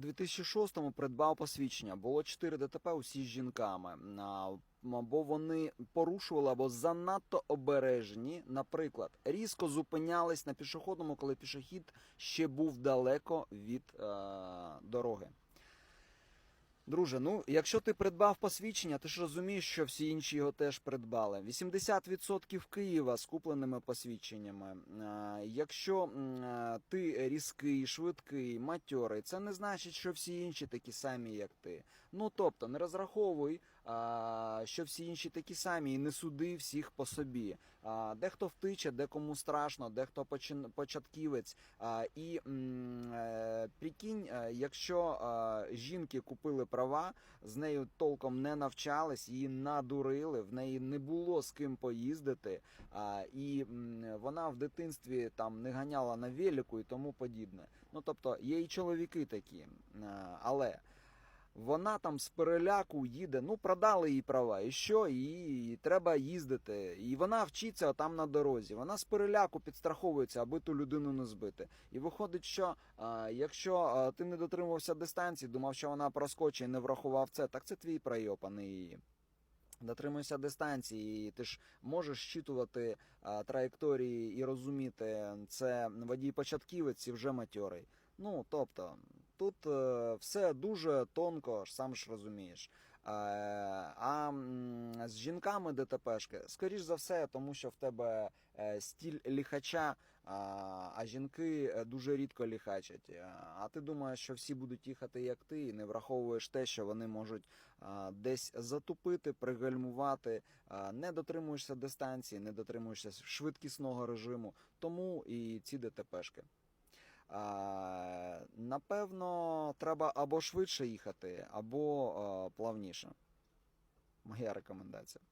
2006-му придбав посвідчення. Було 4 ДТП, усі з жінками. Або вони порушували, або занадто обережні. Наприклад, різко зупинялись на пішохідному, коли пішохід ще був далеко від е, дороги. Друже, ну якщо ти придбав посвідчення, ти ж розумієш, що всі інші його теж придбали. 80% Києва з купленими посвідченнями. Е, Якщо е, ти різкий, швидкий, матьорий, це не значить, що всі інші такі самі, як ти. Ну тобто, не розраховуй, а, що всі інші такі самі, і не суди всіх по собі. А, Дехто втиче, декому страшно, дехто почин- початківець. А, І м, е, прикинь, е, якщо е, жінки купили права, з нею толком не навчались, її надурили, в неї не було з ким поїздити, і вона в дитинстві там не ганяла на велику і тому подібне. Ну тобто є і чоловіки такі, е, але. Вона там з переляку їде, ну продали їй права, і що? І треба їздити. І вона вчиться там на дорозі. Вона з переляку підстраховується, аби ту людину не збити. І виходить, що а, якщо а, ти не дотримувався дистанції, думав, що вона проскочить і не врахував це, так це твій прийоп, а не її. Дотримуйся дистанції, і ти ж можеш щитувати а, траєкторії і розуміти, це водій початківець і вже матьорий. Ну, тобто, тут е, все дуже тонко, сам ж розумієш. Е, а з жінками ДТПшки, скоріш за все, тому що в тебе е, стіль ліхача, а, жінки дуже рідко ліхачать. А ти думаєш, що всі будуть їхати як ти, і не враховуєш те, що вони можуть десь затупити, пригальмувати, не дотримуєшся дистанції, не дотримуєшся швидкісного режиму, тому і ці ДТПшки. Напевно, треба або швидше їхати, або плавніше. Моя рекомендація.